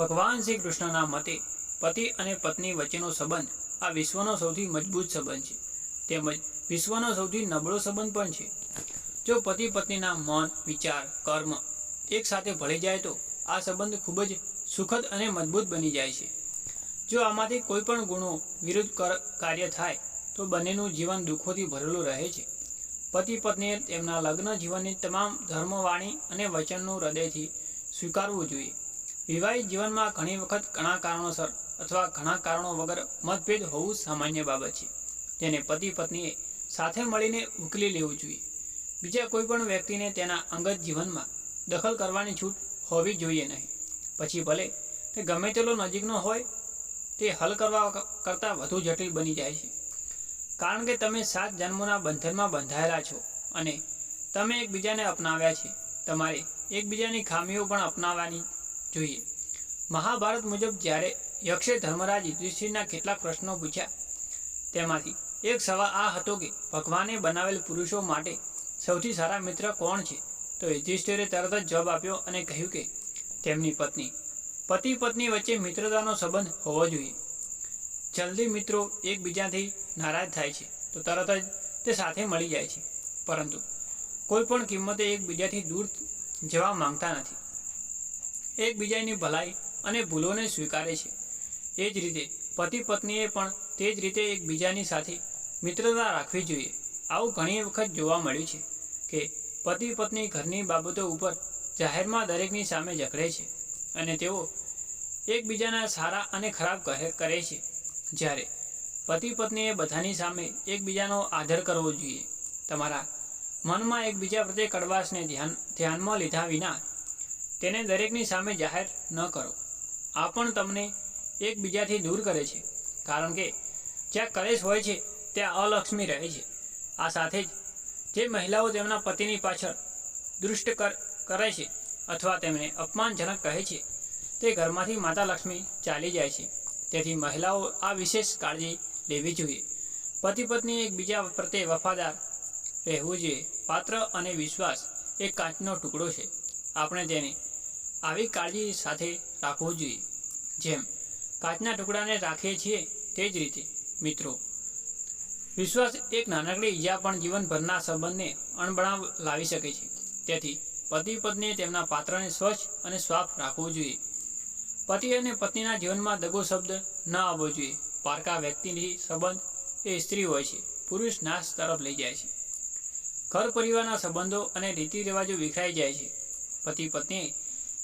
ભગવાન શ્રી કૃષ્ણના મતે પતિ અને પત્ની વચ્ચેનો સંબંધ આ વિશ્વનો સૌથી મજબૂત સંબંધ છે. તેમજ વિશ્વનો સૌથી નબળો સંબંધ પણ છે. જો પતિ પત્નીના મન, વિચાર, કર્મ એકસાથે ભળી જાય તો આ સંબંધ ખૂબ જ સુખદ અને મજબૂત બની જાય છે. જો આમાંથી કોઈ પણ ગુણો વિરુદ્ધ કાર્ય થાય તો બંનેનું જીવન દુઃખોથી ભરેલું રહે છે. પતિ પત્નીએ તેમના લગ્ન જીવનની તમામ ધર્મવાણી અને વચનનું હૃદયથી સ્વીકારવું જોઈએ. વિવાહિત જીવનમાં ઘણી વખત ઘણા કારણોસર અથવા ઘણા કારણો વગર મતભેદ હોવું સામાન્ય બાબત છે. જેને પતિ પત્નીએ સાથે મળીને ઉકેલી લેવું જોઈએ. બીજા કોઈ પણ વ્યક્તિને તેના અંગત જીવનમાં દખલ કરવાની છૂટ હોવી જોઈએ નહીં. પછી ભલે તે ગમે તેટલો નજીકનો હોય, તે હલ કરવા કરતાં વધુ જટિલ બની જાય છે. કારણ કે તમે સાત જન્મોના બંધનમાં બંધાયેલા છો અને તમે એકબીજાને અપનાવ્યા છે. તમારે એકબીજાની ખામીઓ પણ અપનાવવાની જોઈએ. મહાભારત મુજબ જ્યારે યક્ષે ધર્મરાજ યુધિષ્ઠિરના કેટલાક પ્રશ્નો પૂછ્યા તેમાંથી એક સવાલ આ હતો કે ભગવાને બનાવેલ પુરુષો માટે સૌથી સારા મિત્ર કોણ છે? તો યુધિષ્ઠિરે તરત જ જવાબ આપ્યો અને કહ્યું કે તેમની પત્ની. પતિ પત્ની વચ્ચે મિત્રતાનો સંબંધ હોવો જોઈએ. જલ્દી મિત્રો એકબીજાથી નારાજ થાય છે તો તરત જ તે સાથે મળી જાય છે. પરંતુ કોઈ પણ કિંમતે એકબીજાથી દૂર જવા માંગતા નથી. એકબીજાની ભલાઈ અને ભૂલોને સ્વીકારે છે. એ જ રીતે પતિ પત્નીએ પણ તે જ રીતે એકબીજાની સાથે મિત્રતા રાખવી જોઈએ. આવું ઘણી વખત જોવા મળ્યું છે કે પતિ પત્ની ઘરની બાબતો ઉપર જાહેરમાં દરેકની સામે ઝઘડે છે અને તેઓ એકબીજાના સારા અને ખરાબ કહે, કરે છે. જ્યારે પતિ પત્નીએ બધાની સામે એકબીજાનો આદર કરવો જોઈએ. તમારા મનમાં એકબીજા પ્રત્યે કડવાશને ધ્યાન, ધ્યાનમાં લીધા વિના તેને દરેકની સામે જાહેર ન કરો. આ પણ તમને એકબીજાથી દૂર કરે છે. કારણ કે જ્યાં કલેશ હોય છે, ત્યાં અલક્ષ્મી રહે છે. આ સાથે જ જે મહિલાઓ તેમના પતિની પાછળ દૃષ્ટ કર છે અથવા તેમને અપમાનજનક કહે છે, તે ઘરમાંથી માતા લક્ષ્મી ચાલી જાય છે. તેથી મહિલાઓ આ વિશેષ કાળજી લેવી જોઈએ. પતિ પત્ની એકબીજા પ્રત્યે વફાદાર રહેવું જોઈએ. પાત્ર અને વિશ્વાસ એ કાચનો ટુકડો છે. આપણે તેને આવી કાળજી સાથે રાખવું જોઈએ. જેમ, કાચના ટુકડાને રાખીએ છીએ તે જ રીતે, મિત્રો. વિશ્વાસ એક નાનકડી ઈજા પણ જીવનભરના સંબંધને અણબણાવ લાવી શકે છે. તેથી, પતિ પત્નીએ તેમના પાત્રને સ્વચ્છ અને સ્વાફ રાખવું જોઈએ. પતિ અને પત્નીના જીવનમાં દગો શબ્દ ન આવવો જોઈએ. પારકા વ્યક્તિની સંબંધ એ સ્ત્રી હોય છે પુરુષ નાશ તરફ લઈ જાય છે. ઘર પરિવારના સંબંધો અને રીતિ રિવાજો વિખરાઈ જાય છે. પતિ પત્નીએ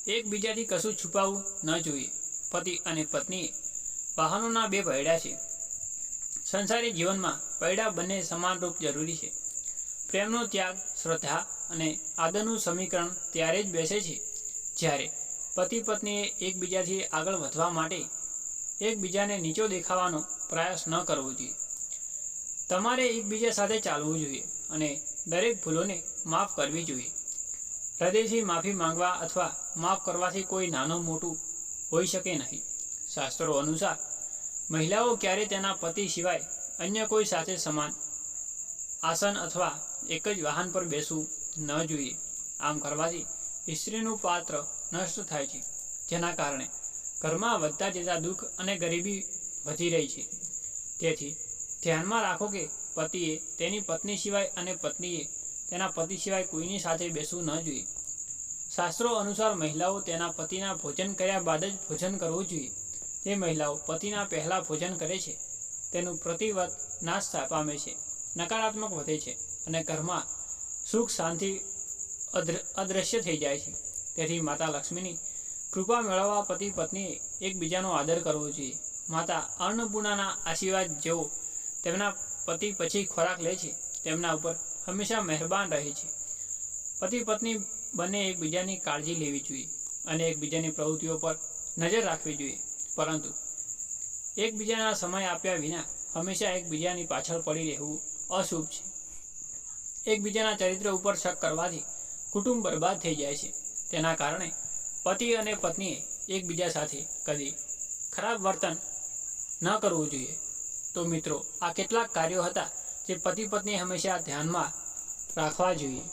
એકબીજાથી કશું છુપાવવું ન જોઈએ. પતિ અને પત્નીએ વાહનોના બે પૈડા છે. સંસારી જીવનમાં પૈડા બંને સમાનરૂપ જરૂરી છે. પ્રેમનો ત્યાગ, શ્રદ્ધા અને આદરનું સમીકરણ ત્યારે જ બેસે છે. જ્યારે પતિ પત્નીએ એકબીજાથી આગળ વધવા માટે એકબીજાને નીચો દેખાવાનો પ્રયાસ ન કરવો જોઈએ. તમારે એકબીજા સાથે ચાલવું જોઈએ અને દરેક ભૂલોને માફ કરવી જોઈએ. હૃદયથી માફી માંગવા અથવા માફ કરવાથી કોઈ નાનું મોટું હોઈ શકે નહીં. શાસ્ત્રો અનુસાર, મહિલાઓ ક્યારે તેના પતિ સિવાય અન્ય કોઈ સાથે સમાન આસન અથવા એક જ વાહન પર બેસવું ન જોઈએ. આમ કરવાથી સ્ત્રીનું પાત્ર નષ્ટ થાય છે, જેના કારણે ઘરમાં વધતા જતા દુઃખ અને ગરીબી વધી રહી છે. તેથી ધ્યાનમાં રાખો કે પતિએ તેની પત્ની સિવાય અને પત્નીએ તેના પતિ સિવાય કોઈની સાથે બેસવું ન જોઈએ. શાસ્ત્રો અનુસાર મહિલાઓ તેના પતિના ભોજન કર્યા બાદ જ ભોજન કરવું જોઈએ. જે મહિલાઓ પતિના પહેલાં ભોજન કરે છે, તેનું પ્રતિવત નાશ પામે છે, નકારાત્મક વધે છે અને ઘરમાં સુખ શાંતિ અદ્ર અદૃશ્ય થઈ જાય છે. તેથી માતા લક્ષ્મીની કૃપા મેળવવા પતિ પત્નીએ એકબીજાનો આદર કરવો જોઈએ. માતા અન્નપૂર્ણાના આશીર્વાદ જેવો તેમના પતિ પછી ખોરાક લે છે, તેમના ઉપર હંમેશા મહેરબાન રહે છે. પતિ પત્ની બંને એકબીજાની કાળજી લેવી જોઈએ અને એકબીજાની પ્રવૃત્તિઓ પર નજર રાખવી જોઈએ. પરંતુ એકબીજાના સમય આપ્યા વિના હંમેશા એકબીજાની પાછળ પડી રહેવું અશુભ છે. એકબીજાના ચરિત્ર ઉપર શક કરવાથી કુટુંબ બરબાદ થઈ જાય છે. તેના કારણે પતિ અને પત્નીએ એકબીજા સાથે કદી ખરાબ વર્તન ન કરવું જોઈએ. તો મિત્રો, આ કેટલાક કાર્યો હતા જે પતિ પત્ની હંમેશા ધ્યાનમાં રાખવા જોઈએ.